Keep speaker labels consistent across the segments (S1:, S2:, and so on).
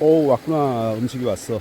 S1: 오 왔구나. 음식이 왔어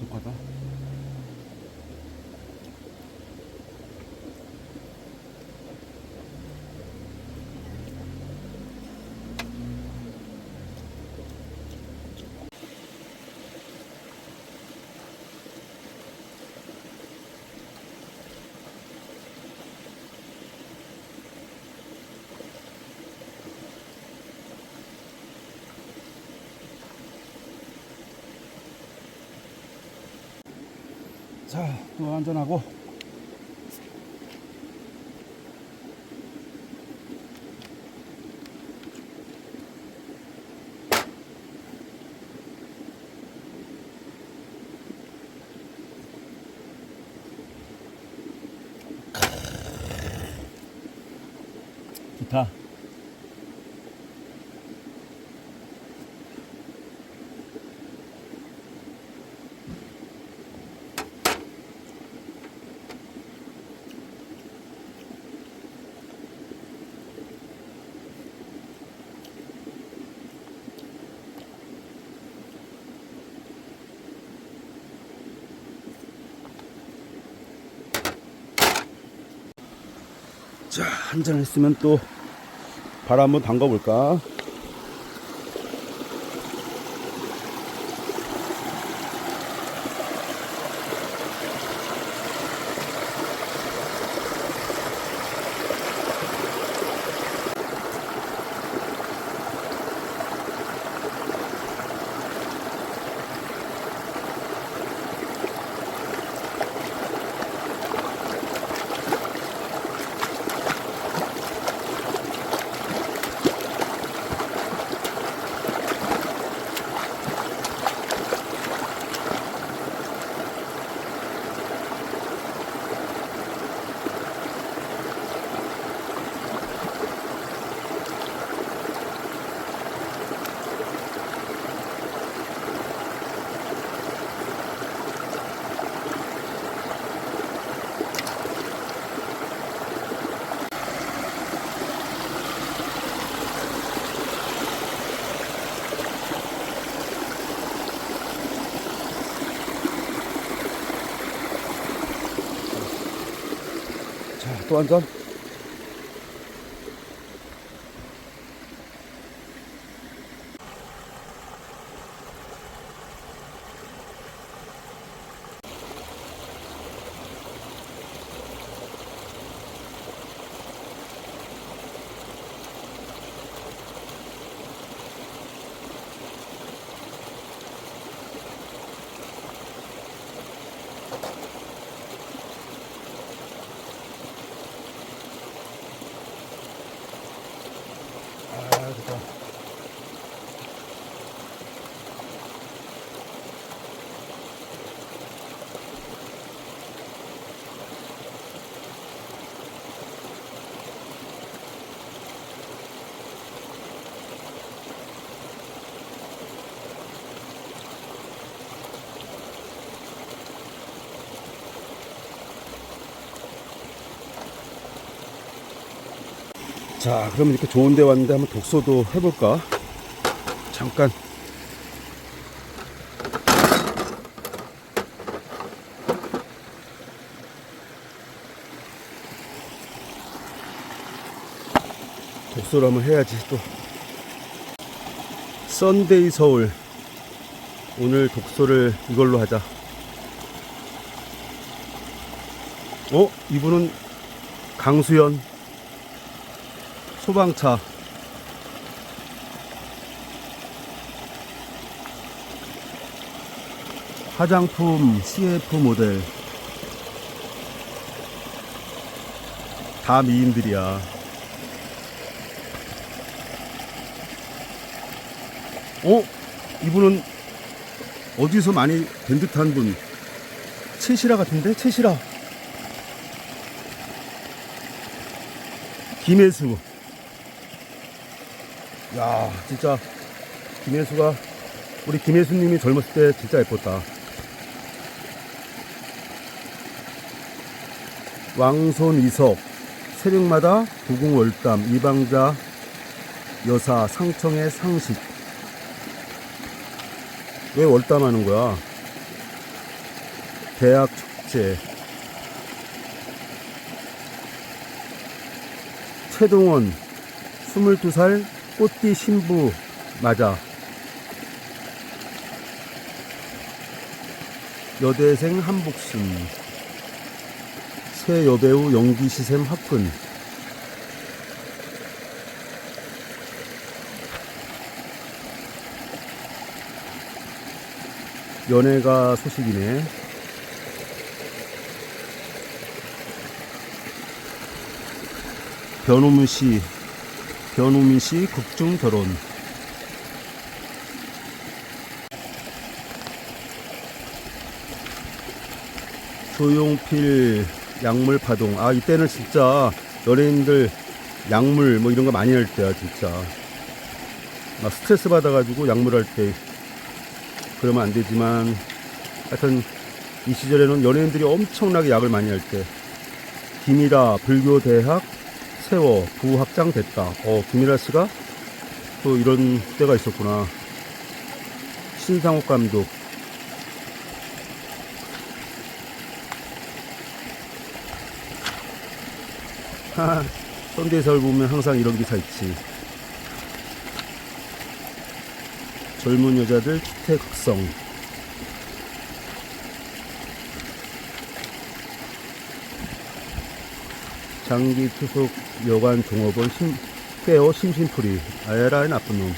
S1: 아 독하다 자, 또 안전하고. 기타. 자, 한 잔 했으면 또 바람 한번 담가 볼까? 자, 또한 자, 그럼 이렇게 좋은 데 왔는데 한번 독서도 해볼까? 잠깐. 독서를 한번 해야지 또. 썬데이 서울. 오늘 독서를 이걸로 하자. 어? 이분은 강수연. 소방차. 화장품 CF 모델. 다 미인들이야. 어? 이분은 어디서 많이 뵌 듯한 분. 채시라 같은데? 채시라. 김혜수 야, 진짜 김혜수가 우리 김혜수님이 젊었을 때 진짜 예뻤다. 왕손 이석 새벽마다 구궁월담 이방자 여사 상청의 상식 왜 월담하는 거야? 대학 축제 최동원 22살 꽃띠 신부 맞아. 여대생 한복신. 새 여배우 연기 시샘 화끈. 연애가 소식이네. 변호문 씨 변우민 씨 국중 결혼. 조용필 약물 파동. 아, 이때는 진짜 연예인들 약물 뭐 이런 거 많이 할 때야, 진짜. 막 스트레스 받아가지고 약물 할 때. 그러면 안 되지만, 하여튼 이 시절에는 연예인들이 엄청나게 약을 많이 할 때. 김이라 불교대학 세워 부학장 됐다. 어, 김일아 씨가 또 이런 때가 있었구나. 신상옥 감독. 하, 썬데이서울 보면 항상 이런 기사 있지. 젊은 여자들 주택 흑성. 장기 투숙 여관 종업원 심, 깨어 심심풀이. 아야라의 나쁜 놈.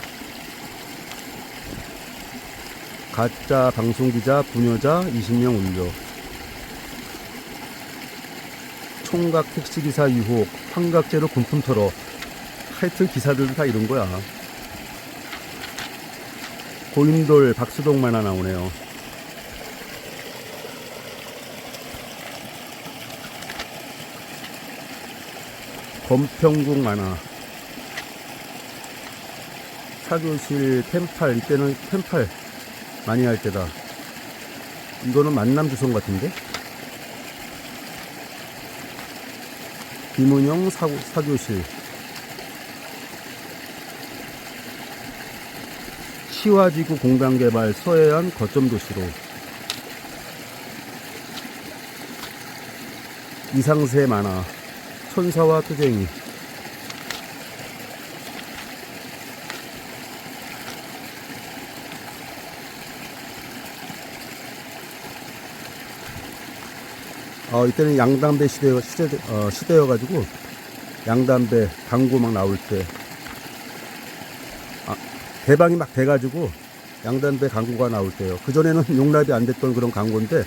S1: 가짜 방송기자 부녀자 20명 울려. 총각 택시기사 유혹 환각제로 군품 털어. 하여튼 기사들도 다 이런 거야. 고인돌 박수동 만화 나오네요 검평국 만화 사교실 템팔 이때는 템팔 많이 할 때다. 이거는 만남 주성 같은데? 김은영 사, 사교실. 시화지구 공단개발 서해안 거점 도시로. 이상세 만화 천사와 투쟁이. 어, 이때는 양담배 시대, 시대, 어, 시대여가지고, 양담배 광고 막 나올 때, 아, 대방이 막 돼가지고, 양담배 광고가 나올 때요. 그전에는 용납이 안 됐던 그런 광고인데,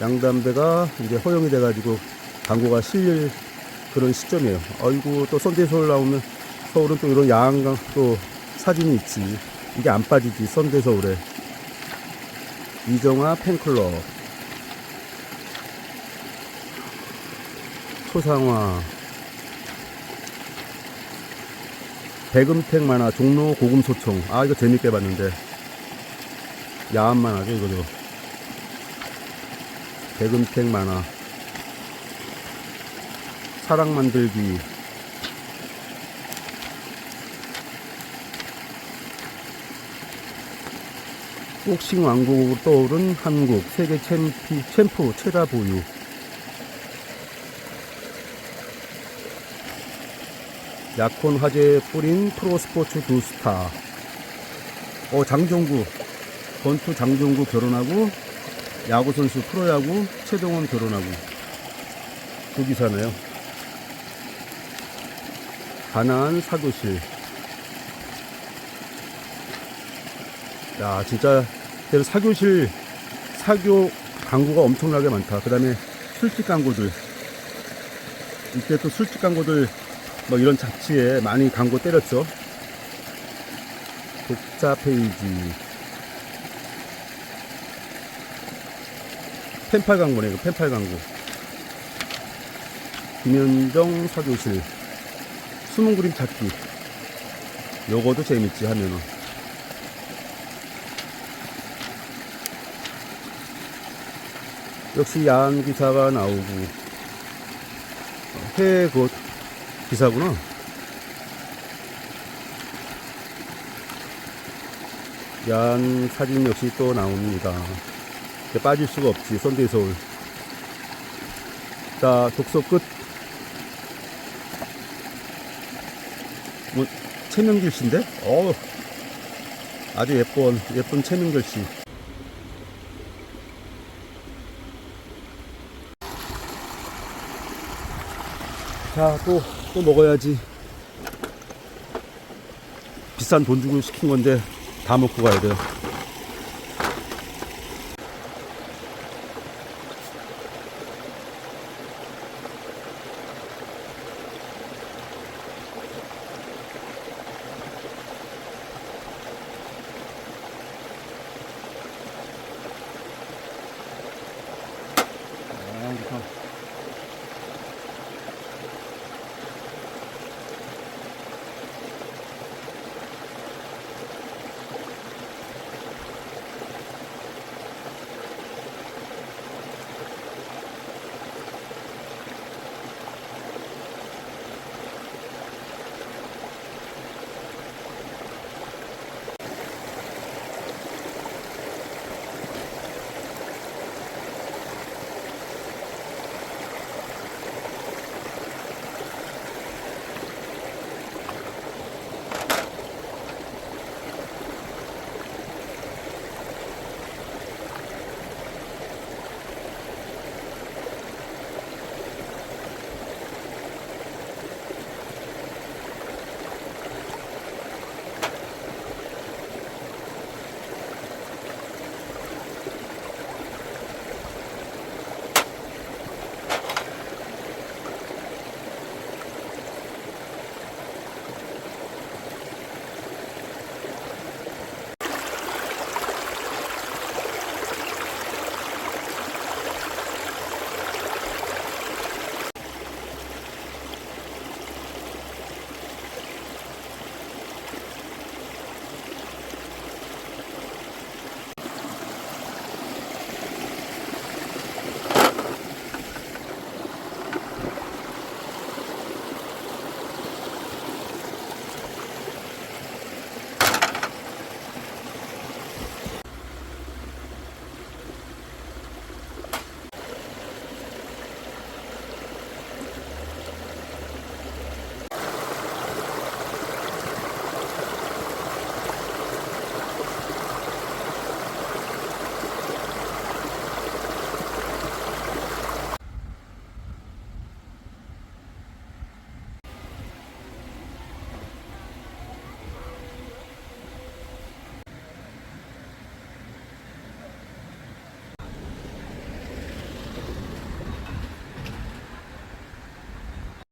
S1: 양담배가 이제 허용이 돼가지고, 광고가 실릴 그런 시점이에요. 아이고, 또 선대 서울 나오면, 서울은 또 이런 야한강 또 사진이 있지. 이게 안 빠지지, 선대 서울에. 이정아 팬클럽. 초상화 백음택 만화 종로 고금소총 아 이거 재밌게 봤는데 야한 만화죠 이거도 백음택 만화 사랑 만들기 복싱 왕국으로 떠오른 한국 세계 챔피, 챔프 최다 보유 약혼 화제에 뿌린 프로스포츠 두 스타. 어, 장종구. 권투 장종구 결혼하고, 야구선수 프로야구 최동원 결혼하고. 두 기사네요. 가나안 사교실. 야, 진짜, 그 사교실, 사교 광고가 엄청나게 많다. 그 다음에 술집 광고들. 이때 또 술집 광고들 뭐 이런 잡지에 많이 광고 때렸죠. 독자 페이지. 펜팔 광고네, 이거 펜팔 광고. 김현정 사교실. 숨은 그림 찾기. 요거도 재밌지, 하면은. 역시 야한 기사가 나오고. 해외 그 기사구나. 야한 사진 역시 또 나옵니다. 빠질 수가 없지, 선데이 서울. 자, 독서 끝. 뭐, 최명길 씨인데? 어 아주 예쁜, 예쁜 최명길 씨. 자, 또, 또 먹어야지. 비싼 돈 주고 시킨 건데 다 먹고 가야 돼요.